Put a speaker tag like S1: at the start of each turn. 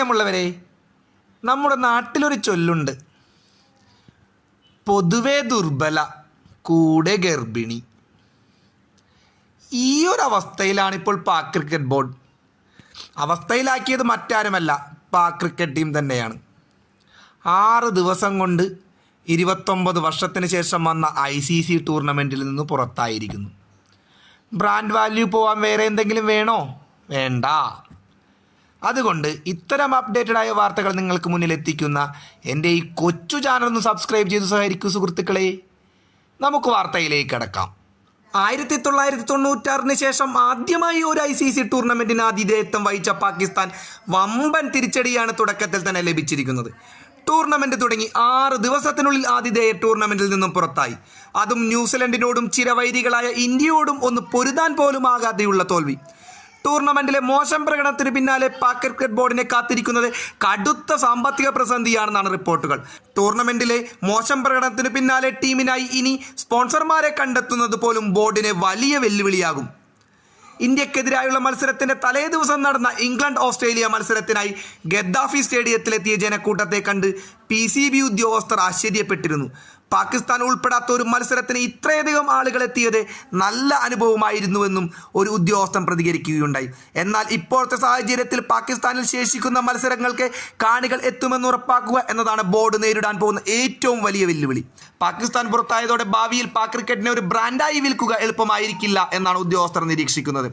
S1: പ്രിയമുള്ളവരെ നമ്മുടെ നാട്ടിലൊരു ചൊല്ലുണ്ട്. പൊതുവെ ദുർബല കൂടെ ഗർഭിണി. ഈ ഒരു അവസ്ഥയിലാണ് ഇപ്പോൾ പാക് ക്രിക്കറ്റ് ബോർഡ്. അവസ്ഥയിലാക്കിയത് മറ്റാരുമല്ല പാക് ക്രിക്കറ്റ് ടീം തന്നെയാണ്. ആറ് ദിവസം കൊണ്ട് ഇരുപത്തൊമ്പത് വർഷത്തിന് ശേഷം വന്ന ഐ സി സി ടൂർണമെന്റിൽ നിന്ന് പുറത്തായിരിക്കുന്നു. ബ്രാൻഡ് വാല്യൂ പോവാൻ വേറെ എന്തെങ്കിലും വേണോ? വേണ്ട. അതുകൊണ്ട് ഇത്തരം അപ്ഡേറ്റഡ് ആയ വാർത്തകൾ നിങ്ങൾക്ക് മുന്നിൽ എത്തിക്കുന്ന എന്റെ ഈ കൊച്ചു ചാനൽ ഒന്ന് സബ്സ്ക്രൈബ് ചെയ്ത് സഹകരിക്കൂ സുഹൃത്തുക്കളെ. നമുക്ക് വാർത്തയിലേക്ക് കടക്കാം. ആയിരത്തി തൊള്ളായിരത്തി തൊണ്ണൂറ്റാറിന് ശേഷം ആദ്യമായി ഒരു ഐ സി സി ടൂർണമെന്റിന് ആതിഥേയത്വം വഹിച്ച പാകിസ്ഥാൻ വമ്പൻ തിരിച്ചടിയാണ് തുടക്കത്തിൽ തന്നെ ലഭിച്ചിരിക്കുന്നത്. ടൂർണമെന്റ് തുടങ്ങി ആറ് ദിവസത്തിനുള്ളിൽ ആതിഥേയ ടൂർണമെന്റിൽ നിന്നും പുറത്തായി. അതും ന്യൂസിലൻഡിനോടും ചിരവൈരികളായ ഇന്ത്യയോടും ഒന്ന് പൊരുതാൻ പോലും ആകാതെയുള്ള തോൽവി. ടൂർണമെന്റിലെ മോശം പ്രകടനത്തിന് പിന്നാലെ പാക് ക്രിക്കറ്റ് ബോർഡിനെ കാത്തിരിക്കുന്നത് കടുത്ത സാമ്പത്തിക പ്രതിസന്ധിയാണെന്നാണ് റിപ്പോർട്ടുകൾ. ടൂർണമെന്റിലെ മോശം പ്രകടനത്തിന് പിന്നാലെ ടീമിനായി ഇനി സ്പോൺസർമാരെ കണ്ടെത്തുന്നത് പോലും ബോർഡിന് വലിയ വെല്ലുവിളിയാകും. ഇന്ത്യക്കെതിരായുള്ള മത്സരത്തിന്റെ തലേ ദിവസം നടന്ന ഇംഗ്ലണ്ട് ഓസ്ട്രേലിയ മത്സരത്തിനായി ഗദ്ദാഫി സ്റ്റേഡിയത്തിലെത്തിയ ജനക്കൂട്ടത്തെ കണ്ട് പി സി ബി ഉദ്യോഗസ്ഥർ ആശ്ചര്യപ്പെട്ടിരുന്നു. പാകിസ്ഥാൻ ഉൾപ്പെടാത്ത ഒരു മത്സരത്തിന് ഇത്രയധികം ആളുകൾ എത്തിയത് നല്ല അനുഭവമായിരുന്നുവെന്നും ഒരു ഉദ്യോഗസ്ഥൻ പ്രതികരിക്കുകയുണ്ടായി. എന്നാൽ ഇപ്പോഴത്തെ സാഹചര്യത്തിൽ പാകിസ്ഥാനിൽ ശേഷിക്കുന്ന മത്സരങ്ങൾക്ക് കാണികൾ എത്തുമെന്ന് ഉറപ്പാക്കുക എന്നതാണ് ബോർഡ് നേരിടാൻ പോകുന്ന ഏറ്റവും വലിയ വെല്ലുവിളി. പാകിസ്ഥാൻ പുറത്തായതോടെ ഭാവിയിൽ പാക് ക്രിക്കറ്റിനെ ഒരു ബ്രാൻഡായി വിൽക്കുക എളുപ്പമായിരിക്കില്ല എന്നാണ് ഉദ്യോഗസ്ഥർ നിരീക്ഷിക്കുന്നത്.